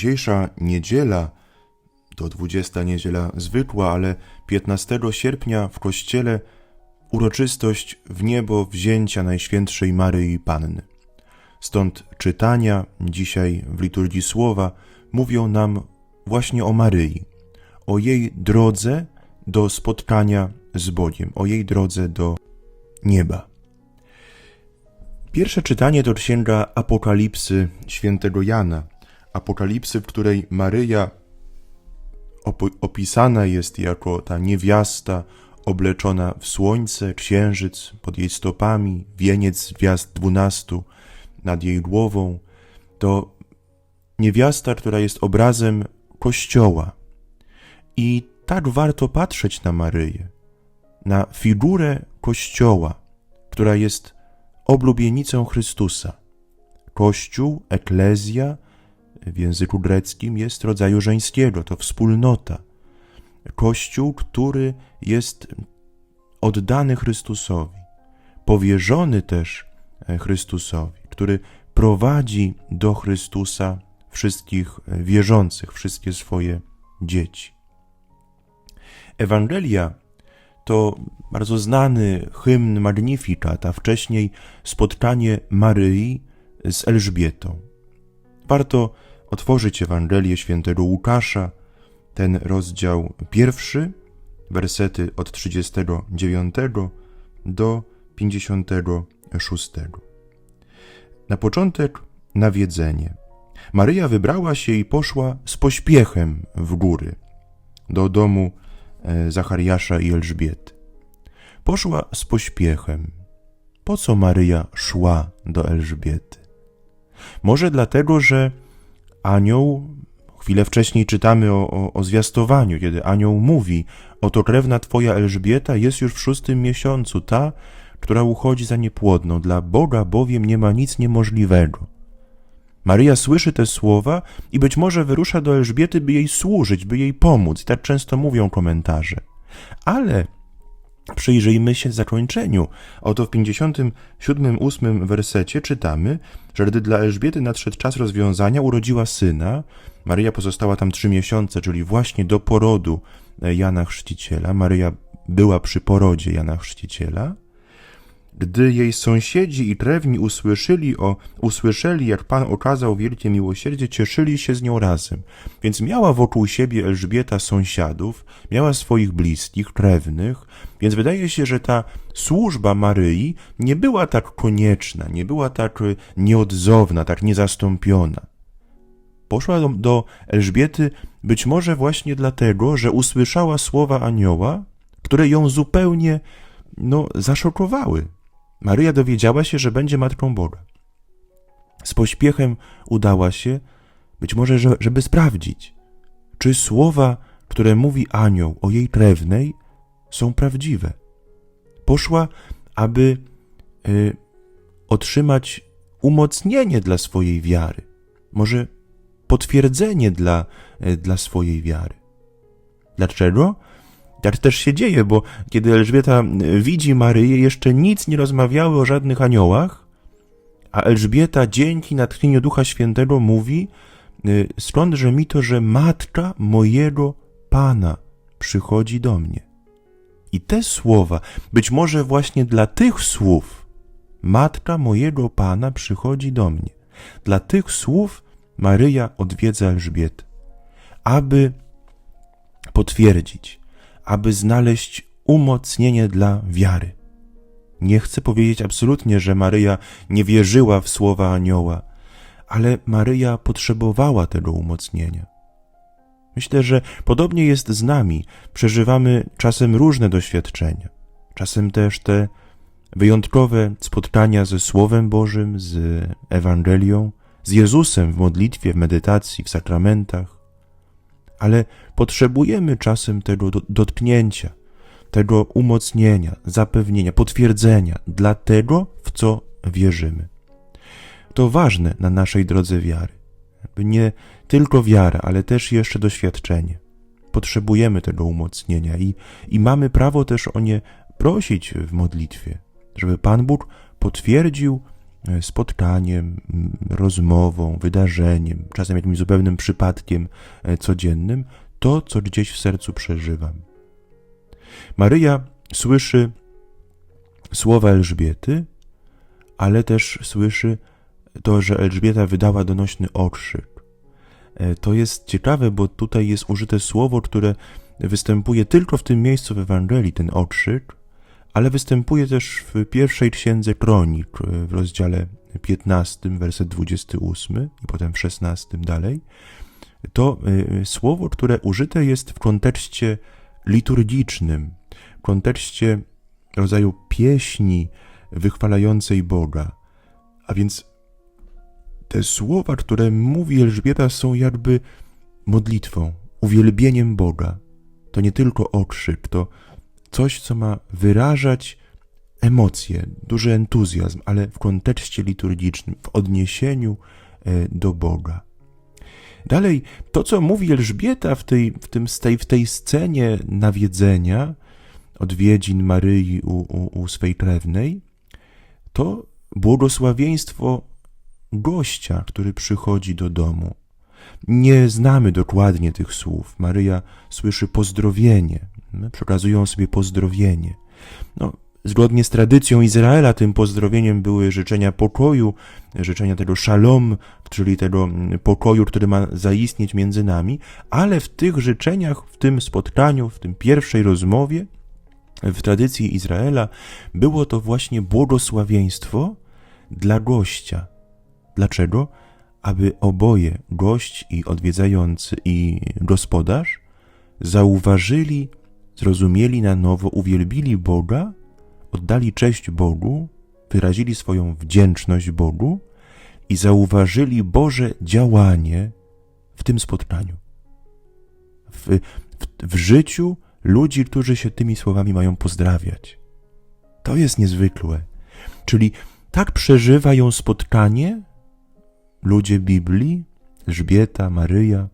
Dzisiejsza niedziela to 20 niedziela zwykła, ale 15 sierpnia w kościele uroczystość w niebo wzięcia Najświętszej Maryi Panny. Stąd czytania dzisiaj w liturgii słowa mówią nam właśnie o Maryi, o jej drodze do spotkania z Bogiem, o jej drodze do nieba. Pierwsze czytanie to księga Apokalipsy świętego Jana. Apokalipsy, w której Maryja opo- opisana jest jako ta niewiasta obleczona w słońce, księżyc pod jej stopami, wieniec gwiazd dwunastu nad jej głową. To niewiasta, która jest obrazem Kościoła. I tak warto patrzeć na Maryję, na figurę Kościoła, która jest oblubienicą Chrystusa. Kościół, eklezja w języku greckim jest rodzaju żeńskiego, to wspólnota. Kościół, który jest oddany Chrystusowi, powierzony też Chrystusowi, który prowadzi do Chrystusa wszystkich wierzących, wszystkie swoje dzieci. Ewangelia to bardzo znany hymn Magnificat, a wcześniej spotkanie Maryi z Elżbietą. Warto otworzyć Ewangelię świętego Łukasza, ten rozdział pierwszy, wersety od 39 do 56. Na początek nawiedzenie. Maryja wybrała się i poszła z pośpiechem w góry, do domu Zachariasza i Elżbiety. Poszła z pośpiechem. Po co Maryja szła do Elżbiety? Może dlatego, że anioł, chwilę wcześniej czytamy o, o, o zwiastowaniu, kiedy anioł mówi: Oto krewna twoja Elżbieta jest już w szóstym miesiącu, ta, która uchodzi za niepłodną. Dla Boga bowiem nie ma nic niemożliwego. Maryja słyszy te słowa i być może wyrusza do Elżbiety, by jej służyć, by jej pomóc. Tak często mówią komentarze. Ale przyjrzyjmy się zakończeniu. Oto w 57-8 wersecie czytamy, że gdy dla Elżbiety nadszedł czas rozwiązania, urodziła syna. Maryja pozostała tam trzy miesiące, czyli właśnie do porodu Jana Chrzciciela. Maryja była przy porodzie Jana Chrzciciela. Gdy jej sąsiedzi i krewni usłyszeli, o, usłyszeli, jak Pan okazał wielkie miłosierdzie, cieszyli się z nią razem. Więc miała wokół siebie Elżbieta sąsiadów, miała swoich bliskich, krewnych, więc wydaje się, że ta służba Maryi nie była tak konieczna, nie była tak nieodzowna, tak niezastąpiona. Poszła do, do Elżbiety być może właśnie dlatego, że usłyszała słowa anioła, które ją zupełnie no, zaszokowały. Maryja dowiedziała się, że będzie matką Boga. Z pośpiechem udała się, być może, żeby sprawdzić, czy słowa, które mówi anioł o jej krewnej, są prawdziwe. Poszła, aby y, otrzymać umocnienie dla swojej wiary, może potwierdzenie dla, y, dla swojej wiary. Dlaczego? Tak też się dzieje, bo kiedy Elżbieta widzi Maryję, jeszcze nic nie rozmawiały o żadnych aniołach, a Elżbieta dzięki natchnieniu Ducha Świętego mówi, skądże mi to, że matka mojego Pana przychodzi do mnie. I te słowa, być może właśnie dla tych słów, matka mojego Pana przychodzi do mnie. Dla tych słów Maryja odwiedza Elżbietę, aby potwierdzić, aby znaleźć umocnienie dla wiary. Nie chcę powiedzieć absolutnie, że Maryja nie wierzyła w słowa anioła, ale Maryja potrzebowała tego umocnienia. Myślę, że podobnie jest z nami. Przeżywamy czasem różne doświadczenia, czasem też te wyjątkowe spotkania ze Słowem Bożym, z Ewangelią, z Jezusem w modlitwie, w medytacji, w sakramentach ale potrzebujemy czasem tego dotknięcia, tego umocnienia, zapewnienia, potwierdzenia dla tego, w co wierzymy. To ważne na naszej drodze wiary. Nie tylko wiara, ale też jeszcze doświadczenie. Potrzebujemy tego umocnienia i, i mamy prawo też o nie prosić w modlitwie, żeby Pan Bóg potwierdził spotkaniem, m, rozmową, wydarzeniem, czasem jakimś zupełnym przypadkiem e, codziennym, to, co gdzieś w sercu przeżywam. Maryja słyszy słowa Elżbiety, ale też słyszy to, że Elżbieta wydała donośny okrzyk. E, To jest ciekawe, bo tutaj jest użyte słowo, które występuje tylko w tym miejscu w Ewangelii, ten okrzyk, ale występuje też w pierwszej księdze Kronik, e, w rozdziale 15, werset 28 i potem w 16 dalej. To e, słowo, które użyte jest w kontekście liturgicznym, w kontekście rodzaju pieśni wychwalającej Boga. A więc te słowa, które mówi Elżbieta, są jakby modlitwą, uwielbieniem Boga. To nie tylko okrzyk, to coś, co ma wyrażać emocje, duży entuzjazm, ale w kontekście liturgicznym, w odniesieniu e, do Boga. Dalej, to co mówi Elżbieta w tej, w tym, w tej scenie nawiedzenia, odwiedzin Maryi u, u, u swej krewnej, to błogosławieństwo gościa, który przychodzi do domu. Nie znamy dokładnie tych słów. Maryja słyszy pozdrowienie, przekazują sobie pozdrowienie. No, zgodnie z tradycją Izraela, tym pozdrowieniem były życzenia pokoju, życzenia tego szalom, czyli tego pokoju, który ma zaistnieć między nami, ale w tych życzeniach, w tym spotkaniu, w tym pierwszej rozmowie, w tradycji Izraela, było to właśnie błogosławieństwo dla gościa. Dlaczego? Aby oboje, gość i odwiedzający i gospodarz, zauważyli, zrozumieli na nowo, uwielbili Boga, oddali cześć Bogu, wyrazili swoją wdzięczność Bogu i zauważyli Boże działanie w tym spotkaniu. W, w, w życiu ludzi, którzy się tymi słowami mają pozdrawiać. To jest niezwykłe. Czyli tak przeżywają spotkanie ludzie Biblii, Elżbieta, Maryja,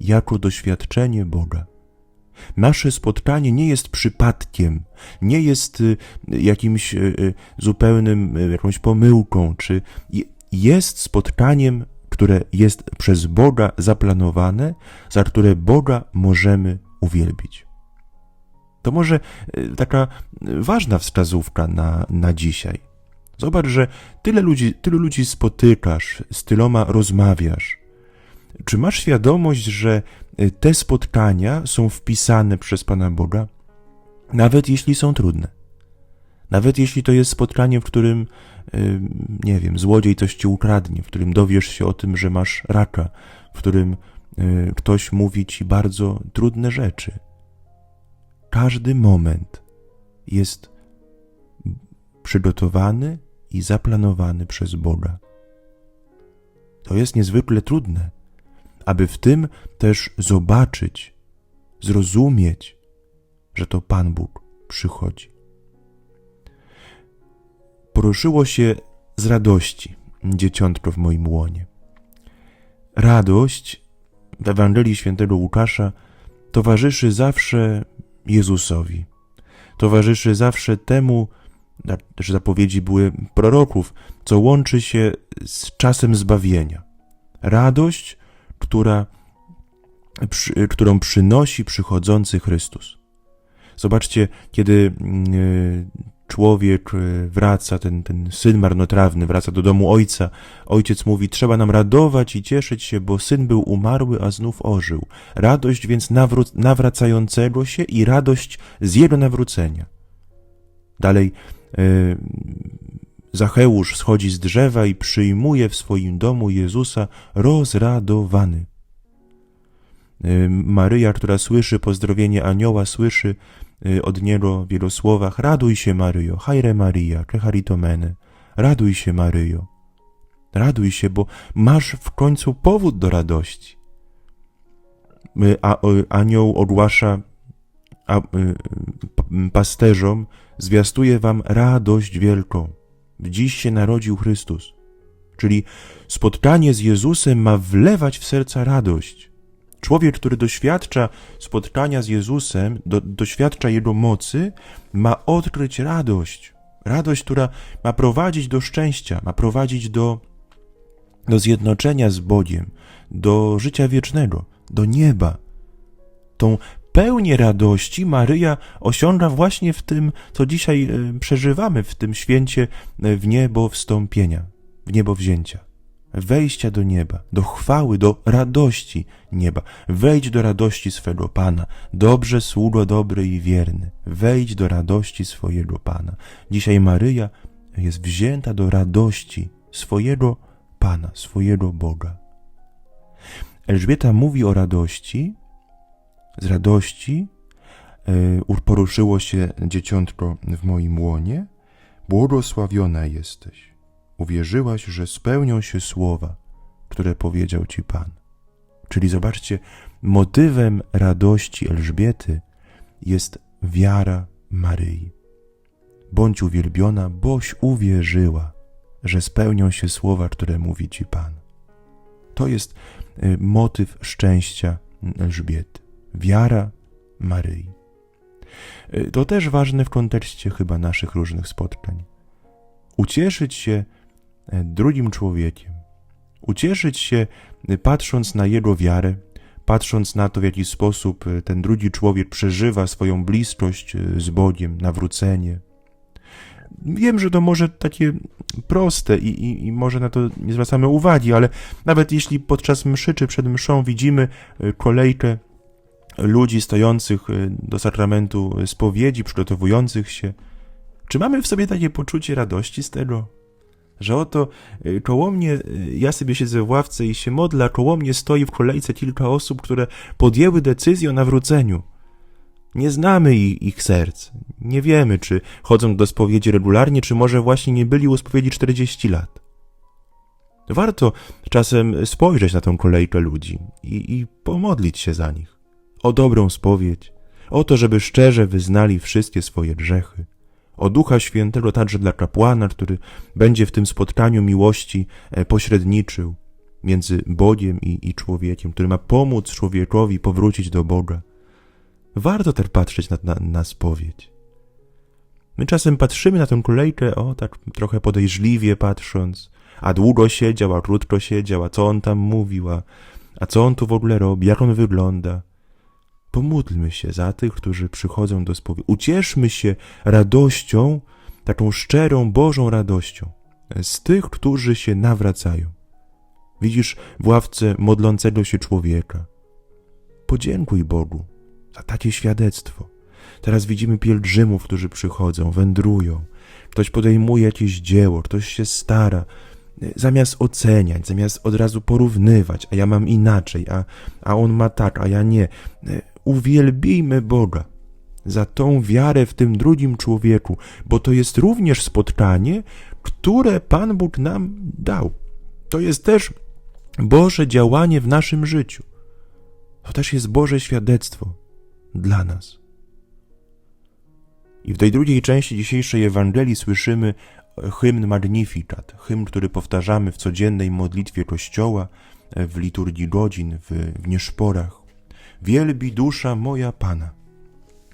jako doświadczenie Boga. Nasze spotkanie nie jest przypadkiem, nie jest y, jakimś y, y, zupełnym, jakąś pomyłką, czy je- jest spotkaniem, które jest przez Boga zaplanowane, za które Boga możemy uwielbić. To może taka ważna wskazówka na, na dzisiaj. Zobacz, że tyle ludzi, tylu ludzi spotykasz, z tyloma rozmawiasz. Czy masz świadomość, że te spotkania są wpisane przez Pana Boga, nawet jeśli są trudne? Nawet jeśli to jest spotkanie, w którym, y, nie wiem, złodziej coś ci ukradnie, w którym dowiesz się o tym, że masz raka, w którym y, ktoś mówi ci bardzo trudne rzeczy. Każdy moment jest przygotowany i zaplanowany przez Boga. To jest niezwykle trudne, aby w tym też zobaczyć, zrozumieć, że to Pan Bóg przychodzi. Poruszyło się z radości dzieciątko w moim łonie. Radość w Ewangelii Świętego Łukasza towarzyszy zawsze Jezusowi. Towarzyszy zawsze temu, też zapowiedzi były proroków, co łączy się z czasem zbawienia. Radość, która, przy, którą przynosi przychodzący Chrystus. Zobaczcie, kiedy mm, człowiek y, wraca, ten, ten syn marnotrawny wraca do domu ojca, ojciec mówi, trzeba nam radować i cieszyć się, bo syn był umarły, a znów ożył. Radość więc nawracającego się i radość z jego nawrócenia. Dalej, y, Zacheusz schodzi z drzewa i przyjmuje w swoim domu Jezusa rozradowany. Y, Maryja, która słyszy pozdrowienie anioła, słyszy y, od niego w jego słowach Raduj się Maryjo, hajre Maria, kecharitomene, raduj się Maryjo. Raduj się, bo masz w końcu powód do radości. Y, A anioł ogłasza a, pasterzom, zwiastuje wam radość wielką. Dziś się narodził Chrystus. Czyli spotkanie z Jezusem ma wlewać w serca radość. Człowiek, który doświadcza spotkania z Jezusem, do, doświadcza Jego mocy, ma odkryć radość. Radość, która ma prowadzić do szczęścia, ma prowadzić do, do zjednoczenia z Bogiem, do życia wiecznego, do nieba. Tą pełnię radości Maryja osiąga właśnie w tym, co dzisiaj e, przeżywamy, w tym święcie e, w niebo wstąpienia, w niebo wzięcia, wejścia do nieba, do chwały, do radości nieba. Wejdź do radości swego Pana, dobrze sługo dobry i wierny, wejdź do radości swojego Pana. Dzisiaj Maryja jest wzięta do radości swojego Pana, swojego Boga. Elżbieta mówi o radości, z radości e, poruszyło się dzieciątko w moim łonie. Błogosławiona jesteś. Uwierzyłaś, że spełnią się słowa, które powiedział ci Pan. Czyli zobaczcie, motywem radości Elżbiety jest wiara Maryi. Bądź uwielbiona, boś uwierzyła, że spełnią się słowa, które mówi ci Pan. To jest e, motyw szczęścia Elżbiety wiara Maryi. Y, to też ważne w kontekście chyba naszych różnych spotkań. Ucieszyć się e, drugim człowiekiem, ucieszyć się e, patrząc na jego wiarę, patrząc na to, w jaki sposób e, ten drugi człowiek przeżywa swoją bliskość z Bogiem, nawrócenie. Wiem, że to może takie proste i, i, i, może na to nie zwracamy uwagi, ale nawet jeśli podczas mszy czy przed mszą widzimy kolejkę ludzi stojących y, do sakramentu spowiedzi, przygotowujących się. Czy mamy w sobie takie poczucie radości z tego? Że oto y, koło mnie, y, ja sobie siedzę w ławce i się modlę, a koło mnie stoi w kolejce kilka osób, które podjęły decyzję o nawróceniu. Nie znamy ich, ich serc. Nie wiemy, czy chodzą do spowiedzi regularnie, czy może właśnie nie byli u spowiedzi 40 lat. Warto czasem spojrzeć na tą kolejkę ludzi i, i pomodlić się za nich o dobrą spowiedź, o to, żeby szczerze wyznali wszystkie swoje grzechy, o Ducha Świętego także dla kapłana, który będzie w tym spotkaniu miłości e, pośredniczył między Bogiem i, i człowiekiem, który ma pomóc człowiekowi powrócić do Boga. Warto też patrzeć na, na, na spowiedź. My czasem patrzymy na tę kolejkę, o tak trochę podejrzliwie patrząc, a długo siedział, a krótko siedział, a co on tam mówił, a, a co on tu w ogóle robi, jak on wygląda. Pomódlmy się za tych, którzy przychodzą do spowiedzi. Ucieszmy się radością, taką szczerą, Bożą radością z tych, którzy się nawracają. Widzisz w ławce modlącego się człowieka. Podziękuj Bogu za takie świadectwo. Teraz widzimy pielgrzymów, którzy przychodzą, wędrują. Ktoś podejmuje jakieś dzieło, ktoś się stara. Zamiast oceniać, zamiast od razu porównywać, a ja mam inaczej, a, a on ma tak, a ja nie uwielbijmy Boga za tą wiarę w tym drugim człowieku, bo to jest również spotkanie, które Pan Bóg nam dał. To jest też Boże działanie w naszym życiu. To też jest Boże świadectwo dla nas. I w tej drugiej części dzisiejszej Ewangelii słyszymy hymn Magnificat, hymn, który powtarzamy w codziennej modlitwie Kościoła, w liturgii godzin, w, w nieszporach. Wielbi dusza moja Pana.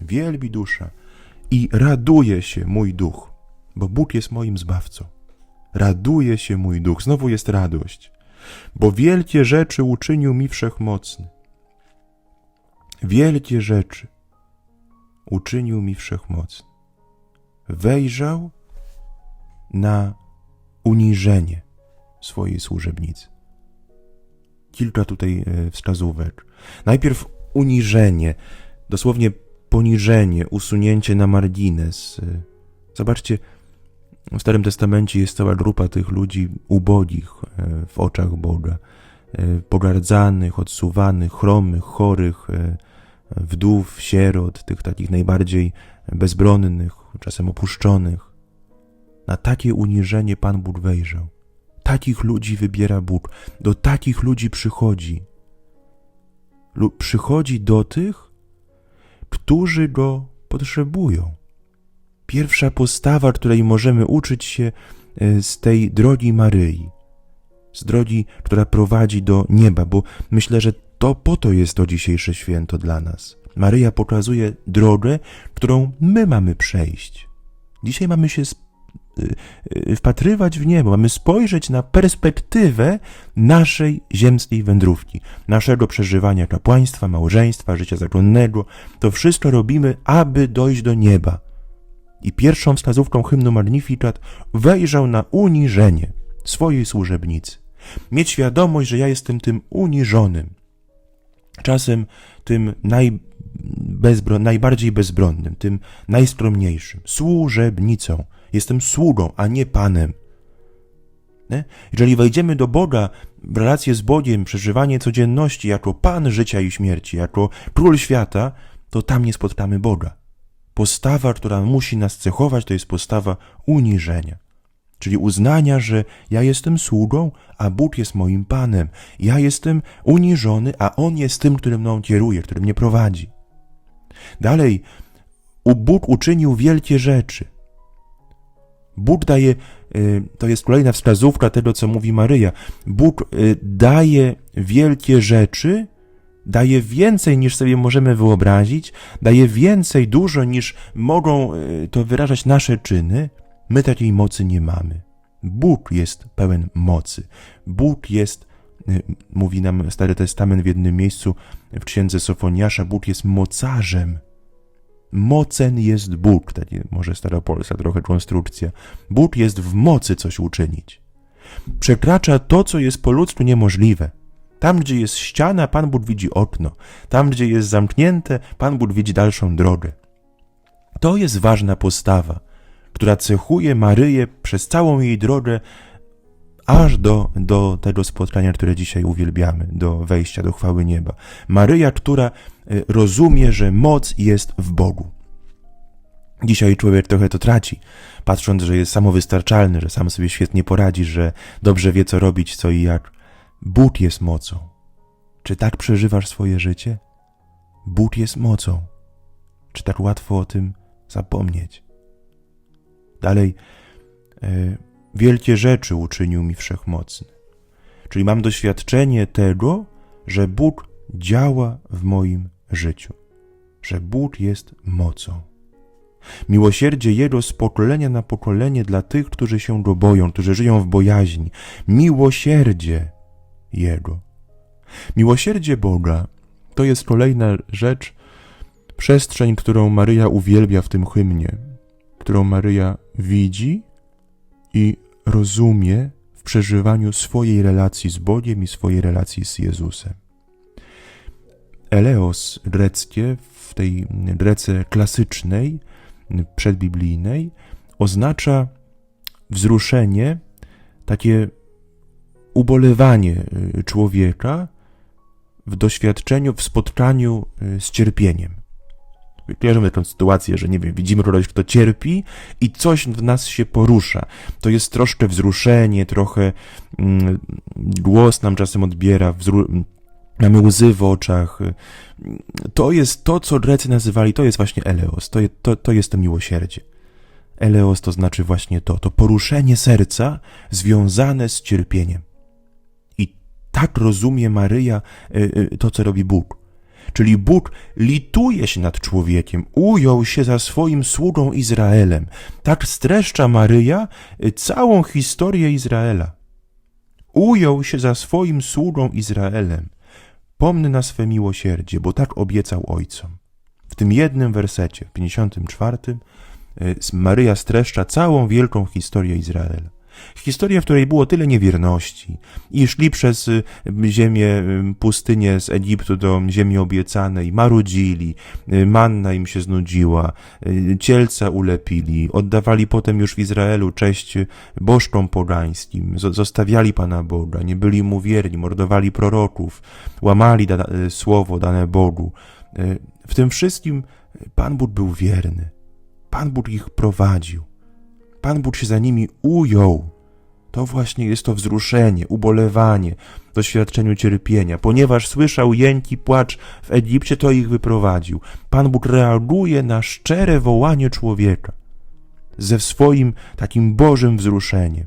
Wielbi dusza i raduje się mój duch, bo Bóg jest moim zbawcą. Raduje się mój duch, znowu jest radość, bo wielkie rzeczy uczynił mi wszechmocny. Wielkie rzeczy uczynił mi wszechmocny. Wejrzał na uniżenie swojej służebnicy. Kilka tutaj e, wskazówek. Najpierw uniżenie, dosłownie poniżenie, usunięcie na margines. Zobaczcie, w Starym Testamencie jest cała grupa tych ludzi ubogich e, w oczach Boga, e, pogardzanych, odsuwanych, chromych, chorych, e, wdów, sierot, tych takich najbardziej bezbronnych, czasem opuszczonych. Na takie uniżenie Pan Bóg wejrzał. Takich ludzi wybiera Bóg, do takich ludzi przychodzi lub przychodzi do tych, którzy go potrzebują. Pierwsza postawa, której możemy uczyć się e, z tej drogi Maryi, z drogi, która prowadzi do nieba, bo myślę, że to po to jest to dzisiejsze święto dla nas. Maryja pokazuje drogę, którą my mamy przejść. Dzisiaj mamy się wpatrywać w niebo, mamy spojrzeć na perspektywę naszej ziemskiej wędrówki, naszego przeżywania kapłaństwa, małżeństwa, życia zakonnego. To wszystko robimy, aby dojść do nieba. I pierwszą wskazówką hymnu Magnificat wejrzał na uniżenie swojej służebnicy. Mieć świadomość, że ja jestem tym uniżonym, czasem tym naj, najbardziej bezbronnym, tym najskromniejszym, służebnicą. Jestem sługą, a nie panem. Jeżeli wejdziemy do Boga w relację z Bogiem, przeżywanie codzienności jako Pan życia i śmierci, jako król świata, to tam nie spotkamy Boga. Postawa, która musi nas cechować, to jest postawa uniżenia. Czyli uznania, że ja jestem sługą, a Bóg jest moim Panem. Ja jestem uniżony, a On jest tym, który mną kieruje, który mnie prowadzi. Dalej, Bóg uczynił wielkie rzeczy. Bóg daje, y, to jest kolejna wskazówka tego, co mówi Maryja. Bóg y, daje wielkie rzeczy, daje więcej niż sobie możemy wyobrazić, daje więcej, dużo niż mogą y, to wyrażać nasze czyny. My takiej mocy nie mamy. Bóg jest pełen mocy. Bóg jest, mówi nam Stary Testament w jednym miejscu w księdze Sofoniasza, Bóg jest mocarzem. Mocen jest Bóg, takie może staropolska trochę konstrukcja. Bóg jest w mocy coś uczynić. Przekracza to, co jest po ludzku niemożliwe. Tam, gdzie jest ściana, Pan Bóg widzi okno. Tam, gdzie jest zamknięte, Pan Bóg widzi dalszą drogę. To jest ważna postawa, która cechuje Maryję przez całą jej drogę, aż do, do tego spotkania, które dzisiaj uwielbiamy, do wejścia do chwały nieba. Maryja, która y, rozumie, że moc jest w Bogu. Dzisiaj człowiek trochę to traci, patrząc, że jest samowystarczalny, że sam sobie świetnie poradzi, że dobrze wie, co robić, co i jak. Bóg jest mocą. Czy tak przeżywasz swoje życie? Bóg jest mocą. Czy tak łatwo o tym zapomnieć? Dalej, yy, wielkie rzeczy uczynił mi wszechmocny. Czyli mam doświadczenie tego, że Bóg działa w moim życiu, że Bóg jest mocą. Miłosierdzie Jego z pokolenia na pokolenie dla tych, którzy się go boją, którzy żyją w bojaźni. Miłosierdzie Jego. Miłosierdzie Boga to jest kolejna rzecz, przestrzeń, którą Maryja uwielbia w tym hymnie, którą Maryja widzi i rozumie w przeżywaniu swojej relacji z Bogiem i swojej relacji z Jezusem. Eleos greckie w tej grece klasycznej, przedbiblijnej, oznacza wzruszenie, takie ubolewanie y, człowieka w doświadczeniu, w spotkaniu y, z cierpieniem. Kojarzymy taką sytuację, że nie wiem, widzimy kogoś, kto cierpi i coś w nas się porusza. To jest troszkę wzruszenie, trochę mm, głos nam czasem odbiera, wzru- mamy łzy w oczach. To jest to, co Grecy nazywali, to jest właśnie eleos, to, je, to, to jest to miłosierdzie. Eleos to znaczy właśnie to, to poruszenie serca związane z cierpieniem. I tak rozumie Maryja y, y, to, co robi Bóg. Czyli Bóg lituje się nad człowiekiem, ujął się za swoim sługą Izraelem. Tak streszcza Maryja y, całą historię Izraela. Ujął się za swoim sługą Izraelem. Pomny na swe miłosierdzie, bo tak obiecał ojcom. W tym jednym wersecie, w 54, Maryja streszcza całą wielką historię Izraela. Historia, w której było tyle niewierności i szli przez y, ziemię, y, pustynię z Egiptu do ziemi obiecanej, marudzili, y, manna im się znudziła, cielca ulepili, oddawali potem już w Izraelu cześć bożkom pogańskim, zostawiali Pana Boga, nie byli mu wierni, mordowali proroków, łamali da słowo dane Bogu. W tym wszystkim Pan Bóg był wierny. Pan Bóg ich prowadził. Pan Bóg się za nimi ujął. To właśnie jest to wzruszenie, ubolewanie, doświadczeniu cierpienia. Ponieważ słyszał jęki, płacz w Egipcie, to ich wyprowadził. Pan Bóg reaguje na szczere wołanie człowieka ze swoim takim Bożym wzruszeniem.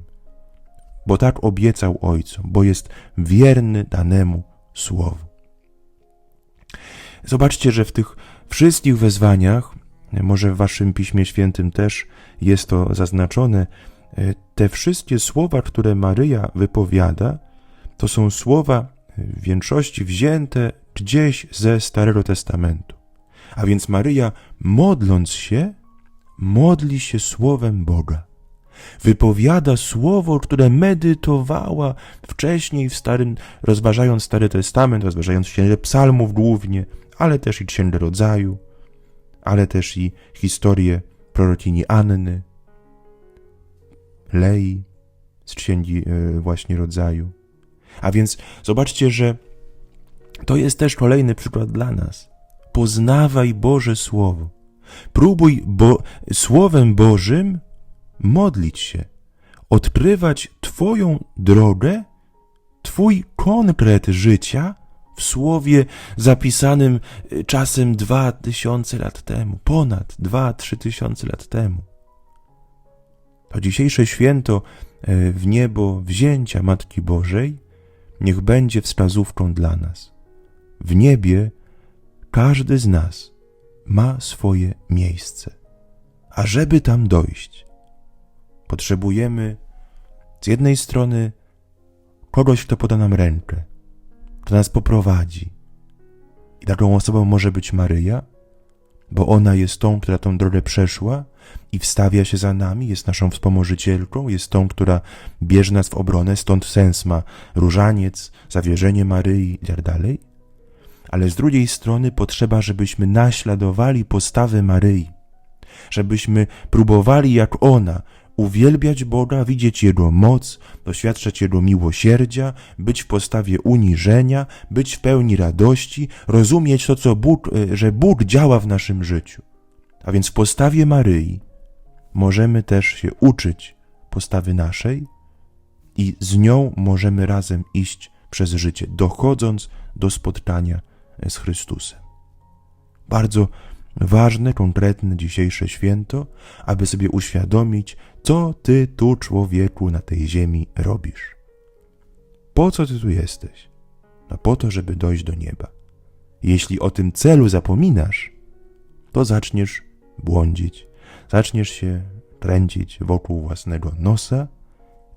Bo tak obiecał Ojcom, bo jest wierny danemu słowu. Zobaczcie, że w tych wszystkich wezwaniach może w waszym Piśmie Świętym też jest to zaznaczone, e, te wszystkie słowa, które Maryja wypowiada, to są słowa e, w większości wzięte gdzieś ze Starego Testamentu. A więc Maryja, modląc się, modli się słowem Boga. Wypowiada słowo, które medytowała wcześniej w starym, rozważając Stary Testament, rozważając księgę psalmów głównie, ale też i księgę rodzaju, ale też i historię prorokini Anny, Lei z księgi e, właśnie rodzaju. A więc zobaczcie, że to jest też kolejny przykład dla nas. Poznawaj Boże Słowo. Próbuj bo, Słowem Bożym modlić się, odkrywać Twoją drogę, Twój konkret życia w słowie zapisanym y, czasem dwa tysiące lat temu, ponad dwa, trzy tysiące lat temu. To dzisiejsze święto y, w niebo wzięcia Matki Bożej niech będzie wskazówką dla nas. W niebie każdy z nas ma swoje miejsce. A żeby tam dojść, potrzebujemy z jednej strony kogoś, kto poda nam rękę, kto nas poprowadzi. I taką osobą może być Maryja, bo ona jest tą, która tą drogę przeszła i wstawia się za nami, jest naszą wspomożycielką, jest tą, która bierze nas w obronę, stąd sens ma różaniec, zawierzenie Maryi i tak dalej. Ale z drugiej strony potrzeba, żebyśmy naśladowali postawy Maryi, żebyśmy próbowali jak ona uwielbiać Boga, widzieć Jego moc, doświadczać Jego miłosierdzia, być w postawie uniżenia, być w pełni radości, rozumieć to, co Bóg, e, że Bóg działa w naszym życiu. A więc w postawie Maryi możemy też się uczyć postawy naszej i z nią możemy razem iść przez życie, dochodząc do spotkania z Chrystusem. Bardzo ważne, konkretne dzisiejsze święto, aby sobie uświadomić, co ty tu, człowieku, na tej ziemi robisz. Po co ty tu jesteś? No po to, żeby dojść do nieba. Jeśli o tym celu zapominasz, to zaczniesz błądzić, zaczniesz się kręcić wokół własnego nosa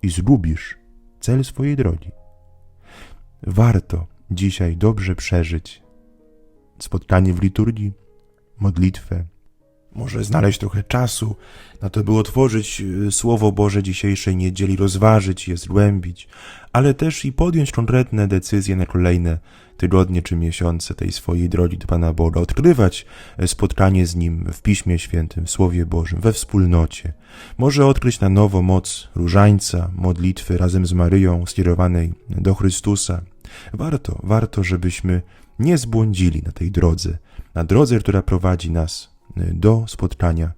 i zgubisz cel swojej drogi. Warto dzisiaj dobrze przeżyć spotkanie w liturgii, modlitwę, może znaleźć trochę czasu na to, by otworzyć y, Słowo Boże dzisiejszej niedzieli, rozważyć je, zgłębić, ale też i podjąć konkretne decyzje na kolejne tygodnie czy miesiące tej swojej drogi do Pana Boga, odkrywać y, spotkanie z Nim w Piśmie Świętym, w Słowie Bożym, we wspólnocie. Może odkryć na nowo moc różańca, modlitwy razem z Maryją skierowanej do Chrystusa. Warto, warto, żebyśmy nie zbłądzili na tej drodze, na drodze, która prowadzi nas y, do spotkania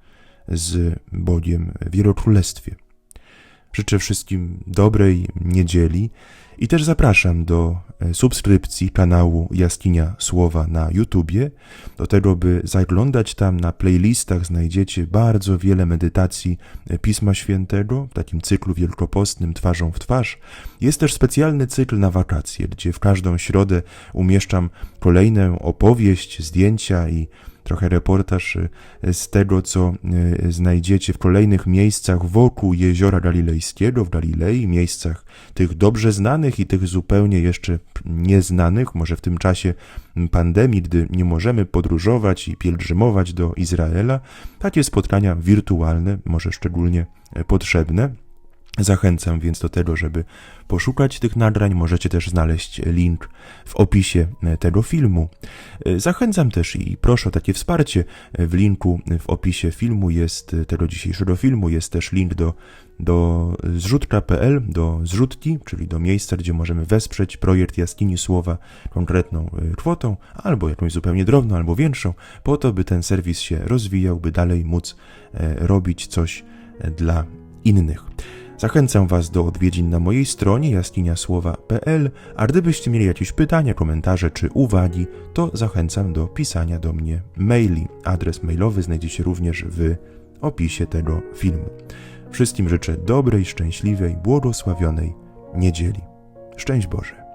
z Bogiem w Wielokrólestwie. Życzę wszystkim dobrej niedzieli i też zapraszam do e, subskrypcji kanału Jaskinia Słowa na YouTubie, do tego, by zaglądać tam na playlistach znajdziecie bardzo wiele medytacji e, Pisma Świętego w takim cyklu wielkopostnym Twarzą w Twarz. Jest też specjalny cykl na wakacje, gdzie w każdą środę umieszczam kolejną opowieść, zdjęcia i trochę reportaż y, z tego, co y, znajdziecie w kolejnych miejscach wokół jeziora Galilejskiego w Galilei, miejscach tych dobrze znanych i tych zupełnie jeszcze nieznanych, może w tym czasie pandemii, gdy nie możemy podróżować i pielgrzymować do Izraela, takie spotkania wirtualne, może szczególnie potrzebne. Zachęcam więc do tego, żeby poszukać tych nagrań. Możecie też znaleźć link w opisie e, tego filmu. E, zachęcam też i proszę o takie wsparcie. E, w linku w opisie filmu jest tego dzisiejszego filmu jest też link do, do zrzutka.pl, do zrzutki, czyli do miejsca, gdzie możemy wesprzeć projekt Jaskini Słowa konkretną kwotą, albo jakąś zupełnie drobną, albo większą, po to, by ten serwis się rozwijał, by dalej móc robić coś dla innych. Zachęcam Was do odwiedzin na mojej stronie jaskiniasłowa.pl, a gdybyście mieli jakieś pytania, komentarze czy uwagi, to zachęcam do pisania do mnie maili. Adres mailowy znajdziecie również w opisie tego filmu. Wszystkim życzę dobrej, szczęśliwej, błogosławionej niedzieli. Szczęść Boże!